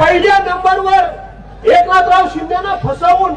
पहिल्या नंबरवर एकनाथराव शिंदेना फसवून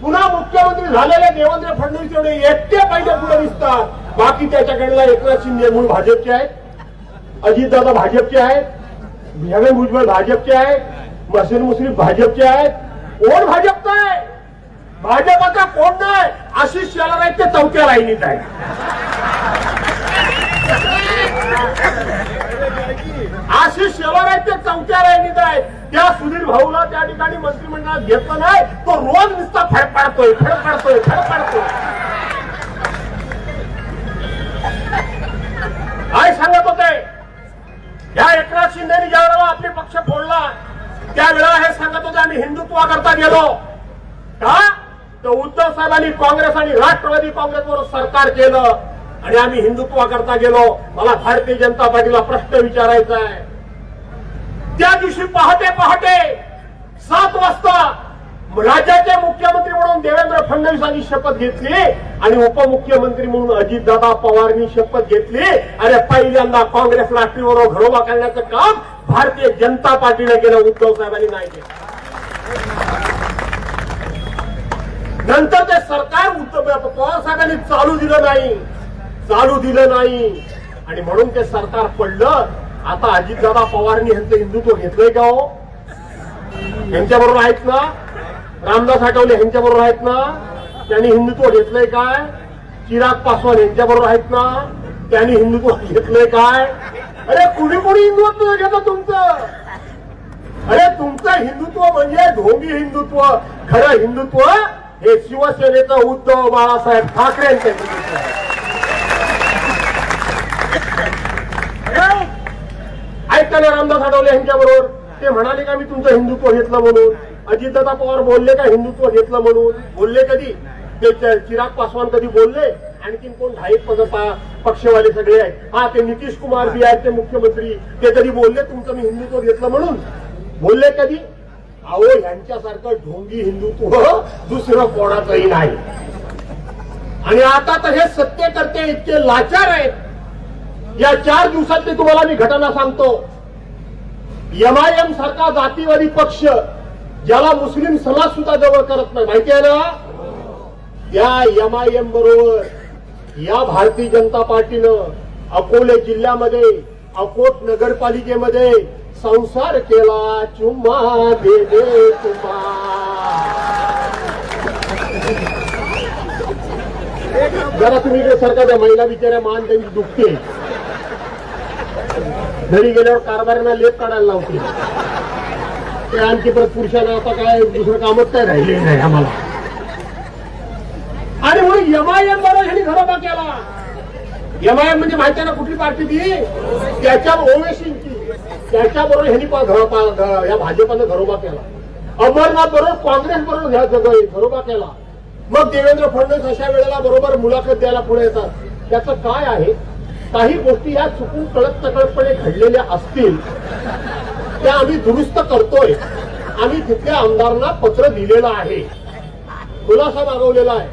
पुन्हा मुख्यमंत्री झालेले देवेंद्र फडणवीस एवढे एकटे पहिल्या पुढे दिसतात. बाकी त्याच्याकडला एकनाथ शिंदे मूळ भाजपचे आहेत. अजितदादा भाजपचे आहेत. हेमंत भुजबळ भाजपचे आहेत. मसीन मुश्रीफ भाजपचे आहेत. कोण भाजप आहे? भाजपाचा कोण नाही? आशिष शेलार आहेत ते चौथ्या लाईनीत आहे आशिष शेलार आहेत ते चौथ्या लाईनीत आहेत. त्या सुधीर भाऊला त्या ठिकाणी मंत्रिमंडळात घेतलं नाही तो रोज नुसता पाडतोय खड पाडतोय खरं पाडतोय. काय सांगत होते या एकनाथ शिंदेनी ज्या वेळेला आपले पक्ष फोडला त्यावेळेला हे सांगत होते आम्ही हिंदुत्वाकरता गेलो. का? तर उद्धव साहेबांनी काँग्रेस आणि राष्ट्रवादी काँग्रेस बरोबर सरकार केलं आणि आम्ही हिंदुत्वाकरता गेलो. मला भारतीय जनता पार्टीला प्रश्न विचारायचा आहे. त्या दिवशी पहाटे पहाटे सात वाजता राज्याचे मुख्यमंत्री म्हणून देवेंद्र फडणवीसांनी शपथ घेतली आणि उपमुख्यमंत्री म्हणून अजितदादा पवारनी शपथ घेतली. आणि पहिल्यांदा काँग्रेस राष्ट्रीयबरोबर घरोबा करण्याचं काम भारतीय जनता पार्टीने केलं उद्धव साहेबांनी नाही केलं. नंतर ते सरकार उद्धव पवार साहेबांनी चालू दिलं नाही. चालू दिलं नाही. आणि म्हणून ते सरकार पडलं. आता अजितदादा पवारनी यांचं हिंदुत्व घेतलंय का हो? यांच्या बरोबर आहेत ना? रामदास आठवले यांच्या बरोबर आहेत ना? त्यांनी हिंदुत्व घेतलंय काय? चिराग पासवान यांच्या बरोबर आहेत ना? त्यांनी हिंदुत्व घेतलंय काय? अरे कुणी कुणी हिंदुत्व घेतलं तुमचं? अरे तुमचं हिंदुत्व म्हणजे ढोंगी हिंदुत्व खरं हिंदुत्व हे शिवसेनेचं उद्धव बाळासाहेब ठाकरे यांचं हिंदुत्व आहे. रामदास आठवले यांच्या बरोबर ते म्हणाले का मी तुमचं हिंदुत्व घेतलं म्हणून? अजितदादा पवार बोलले का हिंदुत्व घेतलं म्हणून? बोलले कधी? ते चिराग पासवान कधी बोलले? आणखीन कोण ढाईक पद पा- पक्षवाले सगळे आहेत. हा ते नितीश कुमार बी आहेत ते मुख्यमंत्री. ते कधी बोलले तुमचं मी हिंदुत्व घेतलं म्हणून? बोलले कधी? अहो यांच्यासारखं ढोंगी हिंदुत्व दुसरं कोणाचंही नाही. आणि आता तर हे सत्यकर्ते इतके लाचार आहेत. या चार दिवसात ते तुम्हाला मी घटना सांगतो. एमआयएम सारखा जातीवादी पक्ष ज्याला मुस्लिम समाज सुद्धा जवळ करत नाही. माहिती आहे ना? या एमआयएम बरोबर या भारतीय जनता पार्टीनं अकोले जिल्ह्यामध्ये अकोट नगरपालिकेमध्ये संसार केला. चुम्मा दे दे चुम्मा. जरा तुम्ही सरकारच्या त्या महिला बिचाऱ्या मान त्यांची दुखते. घरी गेल्यावर कारभाऱ्यांना लेप काढायला लावते ते आणखी परत पुरुषांना आता काय दुसरं कामच काय राहिले नाही आम्हाला. आणि म्हणून यमायम बरोबर ह्यांनी घरोबा केला. यमायम म्हणजे माहिती ना कुठली पार्टी ती? त्याच्या ओवेसींची. त्याच्याबरोबर ह्यांनी या भाजपानं घरोबा केला. अमरनाथ बरोबर काँग्रेस बरोबर ह्या जग- घरोबा केला. मग देवेंद्र फडणवीस अशा वेळेला बरोबर मुलाखत द्यायला पुढे येतात. त्याचं काय आहे? काही गोष्टी या चुकून कळत नकळतपणे घडलेल्या असतील त्या आम्ही दुरुस्त करतोय. आम्ही तिथल्या आमदारांना पत्र दिलेलं आहे. खुलासा मागवलेला आहे.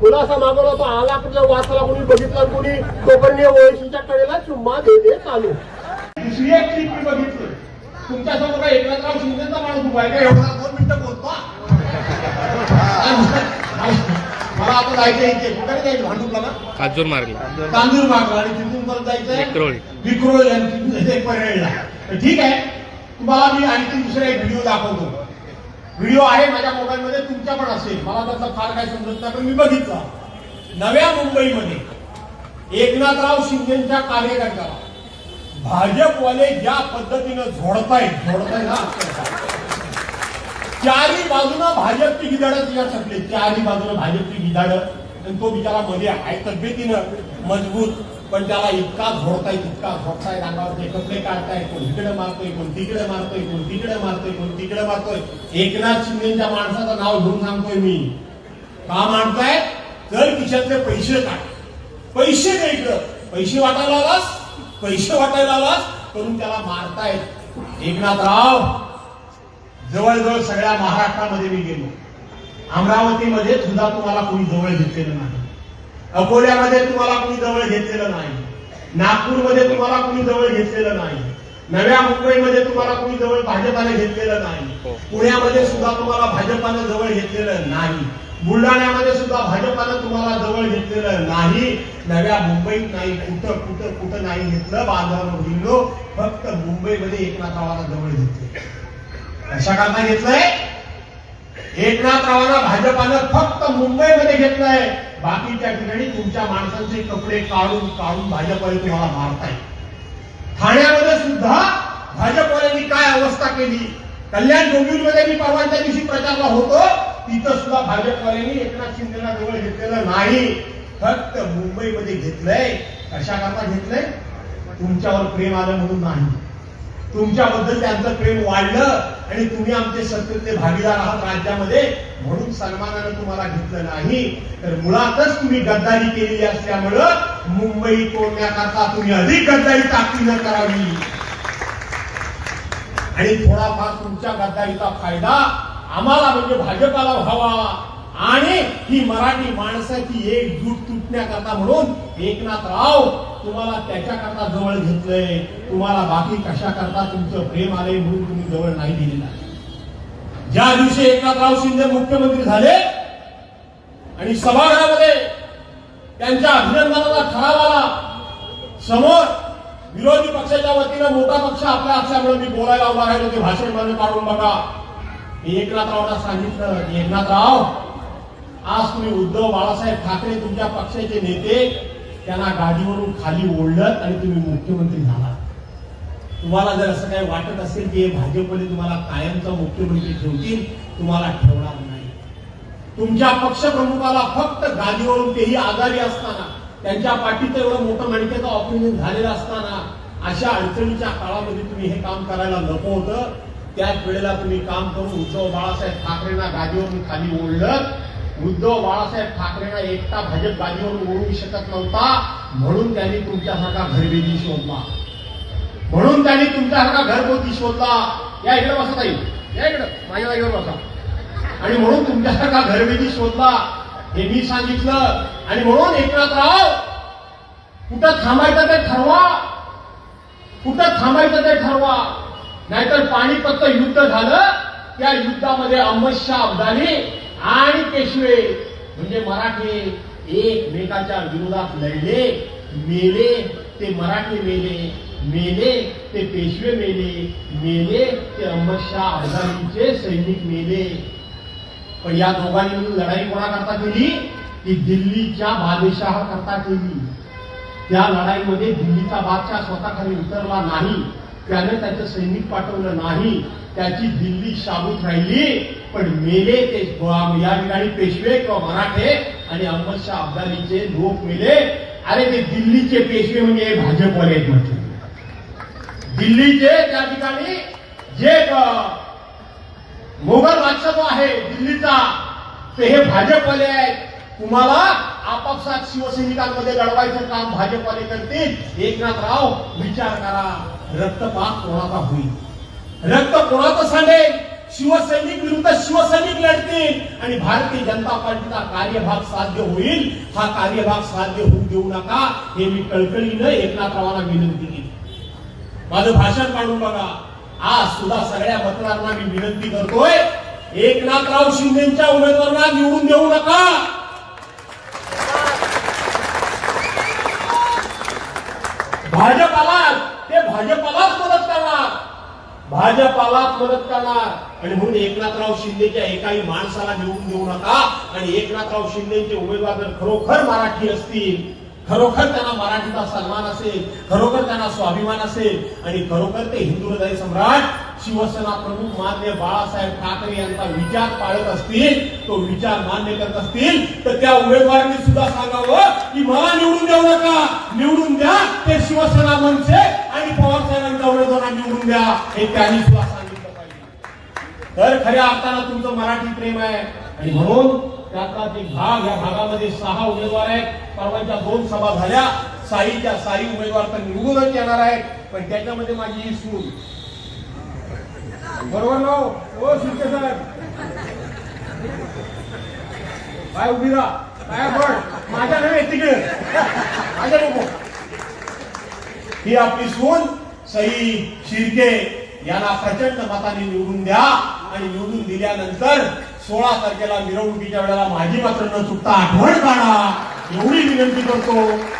खुलासा मागवला तो आला कुठल्या वाचला कोणी बघितला कोणी कोकणी ओळशीच्या कडेला चुम्मा दे दे चालू. दुसरी एक क्लिप मी बघितली तुमच्यासमोर काय एकनाथराव शिंदेचा माणूस उभा आहे का? एवढा दोन मिनिटं बोलतो मला आता जायचं इथे. कुठे जायचं? भांडुपला ना काजूर मार्गला तांदूळ मागला आणि तिथून परत जायचंय विक्रोळी. विक्रोळी आणि तिथून एक पर्यायला तर ठीक आहे. तुम्हाला मी आणखी दुसरा एक व्हिडिओ दाखवतो. व्हिडिओ आहे माझ्या मोबाईल मध्ये तुमच्या पण असेल. मला त्याचा फार काय समजत नाही पण मी बघितला. नव्या मुंबईमध्ये एकनाथराव शिंदेच्या कार्यकर्त्याला भाजपवाले ज्या पद्धतीनं झोडतायत झोडताय ना. चारी बाजूनं भाजपची गिदाडं तिला सकले चारी बाजूनं भाजपची गिदाडं आणि तो बिचारा मध्ये आहे तब्येतीनं मजबूत पण त्याला इतका झोडताय तितका झोडताय अंगावरचे कपडे काढताय कोण इकडे मारतोय कोण तिकडे मारतोय कोण तिकडे मारतोय कोण तिकडे मारतोय. एकनाथ शिंदेच्या माणसाचं नाव घेऊन सांगतोय मी. का मानताय? तर खिशातले पैसे काढ पैसे दे इकडं. पैसे वाटायला आलास? पैसे वाटायला आलास? करून त्याला मारतायत. एकनाथराव जवळजवळ सगळ्या महाराष्ट्रामध्ये मी गेलो. अमरावतीमध्ये सुद्धा तुम्हाला कोणी जवळ घेतलेलं नाही. अकोल्यामध्ये तुम्हाला कोणी जवळ घेतलेलं नाही. नागपूरमध्ये तुम्हाला कोणी जवळ घेतलेलं नाही. नव्या मुंबईमध्ये तुम्हाला कोणी जवळ भाजपाने घेतलेलं नाही. हो. पुण्यामध्ये सुद्धा तुम्हाला भाजपानं जवळ घेतलेलं नाही. बुलढाण्यामध्ये सुद्धा भाजपानं तुम्हाला जवळ घेतलेलं नाही. नव्या मुंबईत नाही कुठं कुठं कुठं नाही घेतलं बांधवांनो फक्त मुंबईमध्ये एकनाथरावांना जवळ घेतले कशाकरता घेतलंय. एकनाथरावांना भाजपानं फक्त मुंबईमध्ये घेतलंय. बाकीच्या ठिकाणी तुमच्या माणसांचे कपडे काढून काढून भाजपने तुम्हाला मारताय. ठाण्यामध्ये सुद्धा भाजपवाल्यांनी काय अवस्था केली? कल्याण डोंबिवलीमध्ये मी परवाच्या दिवशी प्रचारला होतो. तिथं सुद्धा भाजपवाल्यांनी एकनाथ शिंदेला जवळ घेतलेलं नाही. फक्त मुंबईमध्ये घेतलंय. कशाकरता घेतलंय? तुमच्यावर प्रेम आलं म्हणून नाही. तुमच्याबद्दल त्यांचं प्रेम वाढलं. आणि तुम्ही आमचे सत्तेतले भागीदार आहात राज्यामध्ये म्हणून सन्मानानं तुम्हाला घेतलं नाही. तर मुळातच तुम्ही गद्दारी केलेली असल्यामुळं मुंबई तोडण्याकरता तुम्ही अधिक गद्दारी ताकदीनं करावी. आणि थोडाफार तुमच्या गद्दारीचा फायदा आम्हाला म्हणजे भाजपाला व्हावा. आणि ही मराठी माणसाची एकजूट तुटण्याकरता म्हणून एकनाथ राव तुम्हाला त्याच्याकरता जवळ घेतलंय तुम्हाला बाकी कशाकरता तुमचं प्रेम आलंय म्हणून तुम्ही जवळ नाही दिलेलं आहे. ज्या दिवशी एकनाथराव शिंदे मुख्यमंत्री झाले आणि सभागृहामध्ये त्यांच्या अभिनंदनाचा ठराव आला समोर विरोधी पक्षाच्या वतीनं मोठा पक्ष आपल्या असल्यामुळे मी बोलायला उभा राहिलो ते भाषणमध्ये काढून बघा मी सांगितलं एकनाथराव आज तुम्ही उद्धव बाळासाहेब ठाकरे तुमच्या पक्षाचे नेते त्यांना गाडीवरून खाली ओढलत आणि तुम्ही मुख्यमंत्री झाला तुम्हाला जर असं काही वाटत असेल की हे भाजपने तुम्हाला कायमचा मुख्यमंत्री ठेवतील तुम्हाला ठेवणार नाही. तुमच्या पक्षप्रमुखाला फक्त गादीवरून तेही आजारी असताना त्यांच्या पाठीचं एवढं मोठं मणक्याचं ऑपरेशन झालेलं असताना अशा अडचणीच्या काळामध्ये तुम्ही हे काम करायला नको होतं. त्याच वेळेला तुम्ही काम करून उद्धव बाळासाहेब ठाकरेंना गादीवरून खाली ओढलं उद्धव बाळासाहेब ठाकरेंना एकटा भाजप गादीवर ओढू शकत नव्हता म्हणून त्यांनी तुमच्यासारखा घरबेदी शोधला म्हणून त्यांनी तुमच्यासारखा घरगुती शोधला या इकडे बसा ताई. या इकडे. माझ्या जागेवर बसा. आणि म्हणून तुमच्यासारखा घरबेदी शोधला हे मी सांगितलं. आणि म्हणून एकनाथराव कुठं थांबायचं ते ठरवा. कुठं थांबायचं ते ठरवा. नाहीतर पाणीपतचं युद्ध झालं. त्या युद्धामध्ये अहमदशाह अब्दाली आणि पेशवे म्हणजे मराठे एकमेकाच्या विरोधात लढले मेले ते मराठी मेले मेले ते पेशवे मेले मेले ते अहमदशाह अब्दालीचे सैनिक मेले. पण या दोघांनी मिळून लढाई कोणाकरता केली? ती दिल्लीच्या बादशाह करता केली. त्या लढाईमध्ये दिल्लीचा बादशाह स्वतः खाली उतरला नाही. त्याने त्याचं सैनिक पाठवलं नाही. त्याची दिल्ली शाबूत राहिली. पण मेले ते या ठिकाणी पेशवे किंवा मराठे आणि अहमदशाह अब्दालीचे लोक मेले. अरे ते दिल्लीचे पेशवे म्हणजे हे भाजपवाले आहेत म्हटले दिल्लीचे त्या ठिकाणी जे मोगल बादशाह आहे दिल्लीचा ते हे भाजपवाले आहेत. तुम्हाला आपापसात शिवसैनिकांमध्ये लढवायचं काम भाजपवाले करतील. एकनाथराव विचार करा रक्तपात कोणाचा होईल? रक्त कोणाचं सांगेल? शिवसैनिक विरुद्ध शिवसैनिक लढतील. आणि भारतीय जनता पार्टीचा कार्यभाग साध्य होईल. हा कार्यभाग साध्य होऊ देऊ नका. हे मी कळकळीनं एकनाथरावांना विनंती केली. माझं भाषण काढून बघा. आज सुद्धा सगळ्या मतदारांना मी विनंती करतोय एकनाथराव शिंदेच्या उमेदवारांना निवडून देऊ नका. भाजपाला ते भाजपालाच मदत करणार. भाजपालाच मदत करणार. आणि म्हणून एकनाथराव शिंदेच्या एकाही माणसाला निवडून देऊ नका. आणि एकनाथराव शिंदेचे उमेदवार जर खरोखर मराठी असतील खरोखर त्यांना मराठीचा सन्मान असेल खरोखर त्यांना स्वाभिमान असेल आणि खरोखर ते हिंदू हृदय सम्राट शिवसेना प्रमुख मान्य बाळासाहेब ठाकरे यांचा विचार पाळत असतील तो विचार मान्य करत असतील तर त्या उमेदवारांनी सुद्धा सांगावं की मला निवडून देऊ नका. निवडून द्या ते शिवसेना मनसे आणि पवार साहेबांच्या उमेदवारांना निवडून द्या. हे त्यांनी सुद्धा सांगितलं पाहिजे. तर खऱ्या अर्थानं तुमचं मराठी प्रेम आहे. आणि म्हणून त्याचा एक भाग या भागामध्ये सहा उमेदवार आहेत परवाच्या दोन सभा झाल्या. साईच्या साई उमेदवार तर निवडूनच येणार आहेत. पण त्याच्यामध्ये माझी ही सून बरोबर ना हो? हो शिर्के साहेब. काय उभी राहा. काय पण माझ्या नव्हे तिकडे. माझ्या नको. ही आपली सून सई शिर्के यांना प्रचंड मताने निवडून द्या आणि निवडून दिल्यानंतर सोळा तारखेला मिरवणुकीच्या वेळेला माझी मात्र न चुकता आठवण काढा. एवढी विनंती करतो.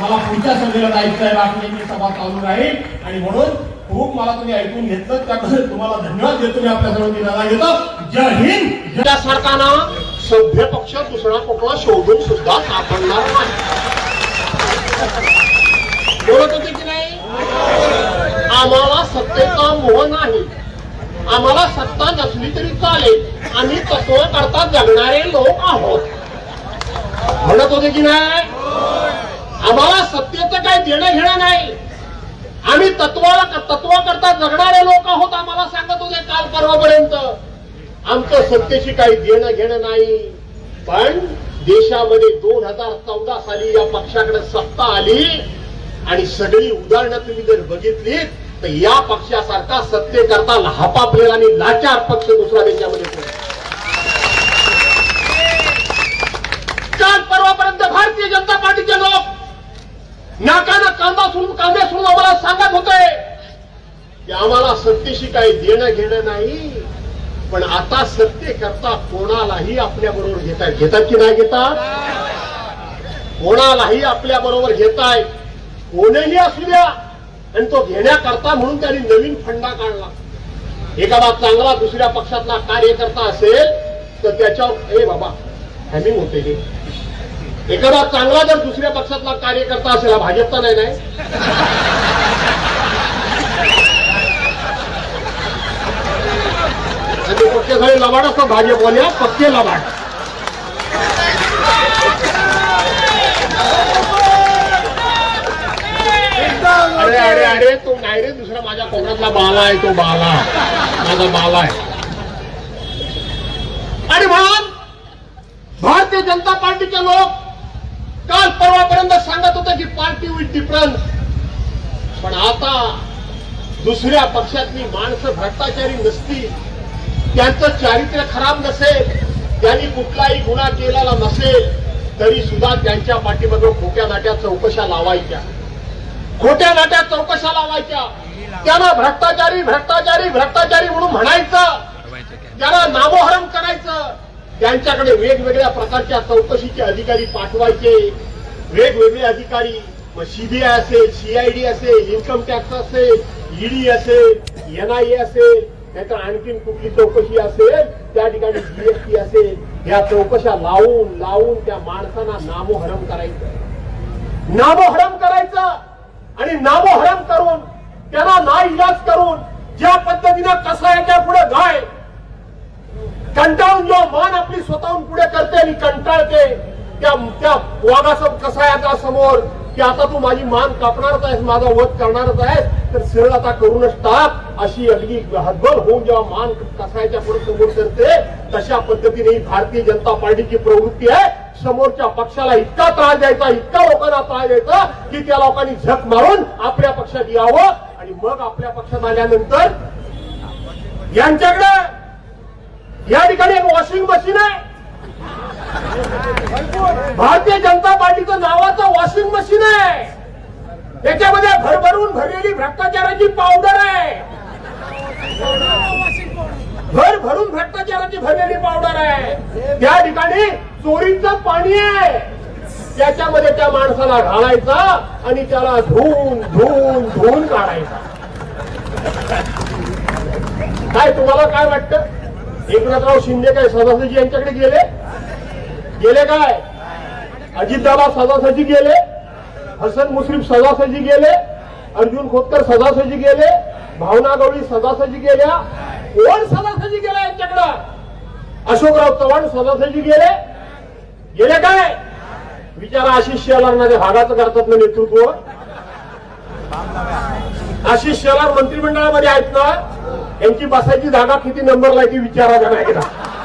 मला पुढच्या सभेला जायचं आहे बाकी मी सभा चालू राहील. आणि म्हणून खूप मला तुम्ही ऐकून घेतलं त्याबद्दल तुम्हाला धन्यवाद देतो. मी आपल्या सर्वांनी दादा येतो जय हिंद. त्या सरकारना सभ्य पक्ष दुसरा कुठला शोधून सुद्धा सापडणार नाही. बोलत होते की नाही? आम्हाला सत्तेचा मोह नाही. आम्हाला सत्ता नसली तरी चालेल. आम्ही तत्व करता जगणारे लोक आहोत. म्हणत होते की नाही? आम्हाला सत्तेचं काही देणं घेणं नाही. आम्ही तत्वाला तत्वाकरता जगणारे लोक आहोत आम्हाला सांगत होते काल परवापर्यंत. आमचं सत्तेशी काही देणं घेणं नाही. पण देशामध्ये दोन हजार चौदा साली या पक्षाकडे सत्ता आली आणि सगळी उदाहरणं तुम्ही जर बघितली तर या पक्षासारखा सत्तेकरता लहापापलेला आणि लाचार पक्ष दुसरा देशामध्ये काल परवापर्यंत भारतीय जनता पार्टीचे लोक नाकानं कांदा सोडून कांदे सोडून आम्हाला सांगत होते की आम्हाला सत्तेशी काही देणं घेणं नाही पण आता सत्य करता कोणालाही आपल्या बरोबर घेताय. घेतात की नाही घेतात? कोणालाही आपल्या बरोबर घेताय. कोणीही असू द्या. आणि तो घेण्याकरता म्हणून त्यांनी नवीन फंडा काढला. एखादा चांगला दुसऱ्या पक्षातला कार्यकर्ता असेल तर त्याच्यावर हे बाबा हॅमिंग होते हे. एखादा चांगला जर दुसऱ्या पक्षातला कार्यकर्ता असेल हा भाजपचा नाही नाही. आणि पक्के सगळे लबाड असतो भाजपवाल्या पक्के लबाड. अरे अरे अरे तो नाही रे दुसरा माझ्या कोकणातला बाला आहे तो बाला. माझा बाला आहे. अरे म्हणून भारतीय जनता पार्टीचे लोक काल परवापर्यंत सांगत होते की पार्टी विथ डिफरन्स. पण आता दुसऱ्या पक्षातली माणसं भ्रष्टाचारी नसतील त्यांचं चारित्र्य खराब नसेल त्यांनी कुठलाही गुन्हा केलेला नसेल तरी सुद्धा त्यांच्या पाठीमागे खोट्या नाट्या चौकशा लावायच्या. खोट्या नाट्या चौकशा लावायच्या. त्यांना भ्रष्टाचारी भ्रष्टाचारी भ्रष्टाचारी म्हणून म्हणायचं. त्याला नामोहरम करायचं. त्यांच्याकडे वेगवेगळ्या प्रकारच्या चौकशीचे अधिकारी पाठवायचे. वेगवेगळे अधिकारी मग सीबीआय असेल सीआयडी असेल इन्कम टॅक्स असेल ईडी असेल एनआयए असेल नाहीतर आणखीन कुठली चौकशी असेल त्या ठिकाणी जीएसटी असेल या चौकशा लावून लावून त्या माणसांना नामोहरम करायचं. नामोहरम करायचं आणि नामोहरम करून त्यांना ना इलाज करून ज्या पद्धतीनं कसायाच्या पुढे गाय कंटाळून जेव्हा मान आपली स्वतःहून पुढे करते आणि कंटाळते त्या त्या वाघासम याचा समोर? की आता तू माझी मान कापणारच आहेस माझा वध करणारच आहेस तर सरळ आता करूनच टाक अशी अगदी हतबल होऊन जेव्हा मान कसायच्या पुढे समोर करते तशा पद्धतीने ही भारतीय जनता पार्टीची प्रवृत्ती आहे. समोरच्या पक्षाला इतका त्रास द्यायचा इतका लोकांना त्रास द्यायचा की त्या लोकांनी झक मारून आपल्या पक्षात यावं आणि मग आपल्या पक्षात आल्यानंतर यांच्याकडे या ठिकाणी एक वॉशिंग मशीन आहे. भारतीय जनता पार्टीचं नावाचं वॉशिंग मशीन आहे. त्याच्यामध्ये भरभरून भरलेली भ्रष्टाचाराची पावडर आहे. भर भरून भ्रष्टाचाराची भरलेली पावडर आहे. त्या ठिकाणी चोरीचं पाणी आहे. त्याच्यामध्ये त्या माणसाला घालायचा आणि त्याला धुवून धुवून धुवून काढायचा. काय तुम्हाला काय वाटतं? एकनाथराव शिंदे काय सदासजी यांच्याकडे गेले? गेले काय? अजितदादा सदासजी गेले? हसन मुश्रीफ सदासजी गेले? अर्जुन खोतकर सदासजी गेले? भावना गवळी सदासजी गेल्या? कोण सदासजी गेला यांच्याकडं? अशोकराव चव्हाण सदासजी गेले? गेले काय? विचारा आशिष शेलार त्या भागाचं करतात ना नेतृत्व. आशिष शेलार मंत्रिमंडळामध्ये आहेत ना? यांची बसायची जागा किती नंबरला आहे ती विचारा जाणार नाही